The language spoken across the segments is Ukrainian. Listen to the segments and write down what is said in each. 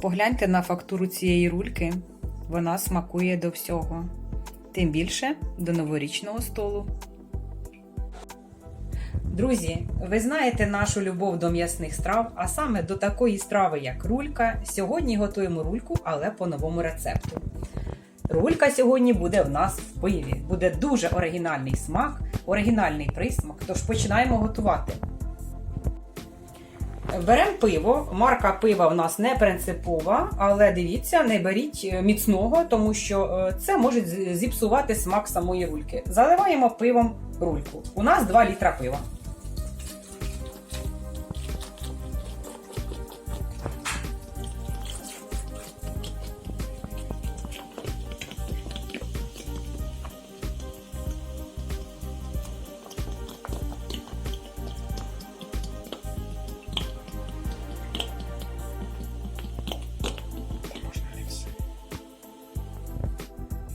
Погляньте на фактуру цієї рульки. Вона смакує до всього. Тим більше до новорічного столу. Друзі, ви знаєте нашу любов до м'ясних страв, а саме до такої страви, як рулька. Сьогодні готуємо рульку, але по новому рецепту. Рулька сьогодні буде в нас в пиві. Буде дуже оригінальний смак, оригінальний присмак. Тож починаємо готувати. Беремо пиво. Марка пива в нас не принципова, але дивіться, не беріть е, міцного, тому що е, це може зіпсувати смак самої рульки. Заливаємо пивом рульку. У нас 2 літра пива.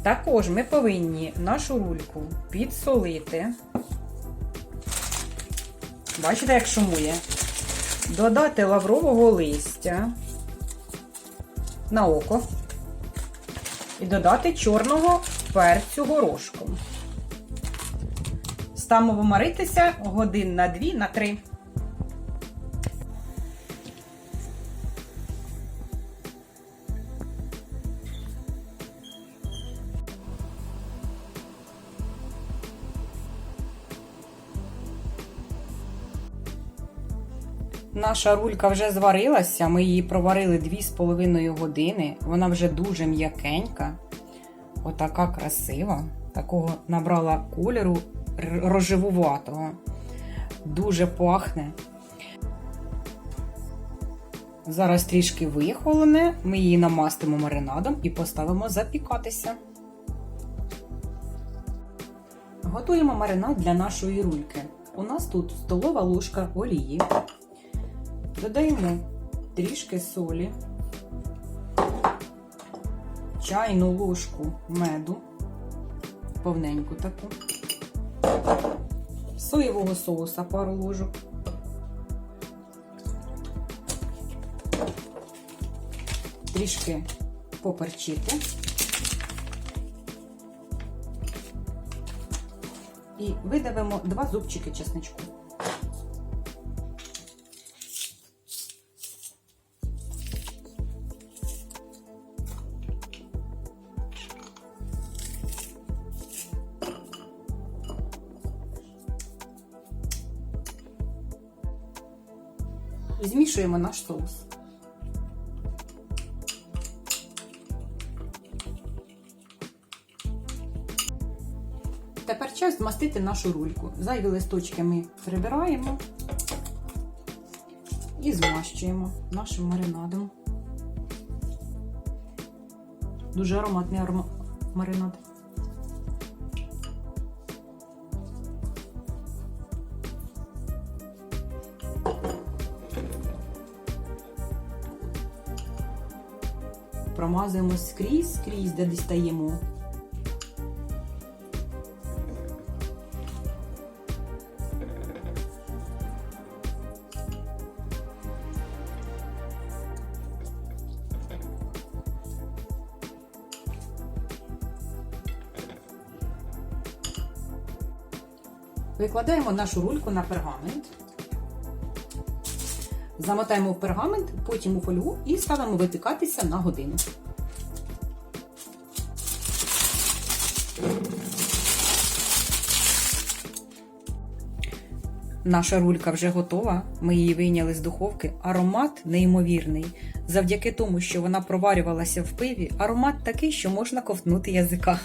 Також ми повинні нашу рульку підсолити. Бачите, як шумує? Додати лаврового листя на око. І додати чорного перцю горошком. Ставимо варитися годин на 2 Наша рулька вже зварилася, ми її проварили 2,5 години. Вона вже дуже м'якенька, отака красива. Такого набрала кольору рожевуватого. Дуже пахне. Зараз трішки вихолоне, ми її намастимо маринадом і поставимо запікатися. Готуємо маринад для нашої рульки. У нас тут столова ложка олії. Додаємо трішки солі, чайну ложку меду, повненьку таку, соєвого соуса пару ложок, трішки поперчити і видавимо два зубчики чесничку. Змішуємо наш соус. Тепер час змастити нашу рульку. Зайві листочки ми прибираємо і змащуємо нашим маринадом. Дуже ароматний арома... маринад. Промазуємо скрізь, скрізь, де дістаємо. Викладаємо нашу рульку на пергамент. Замотаємо в пергамент, потім у фольгу і ставимо випікатися на годину. Наша рулька вже готова. Ми її вийняли з духовки. Аромат неймовірний. Завдяки тому, що вона проварювалася в пиві, аромат такий, що можна ковтнути язика.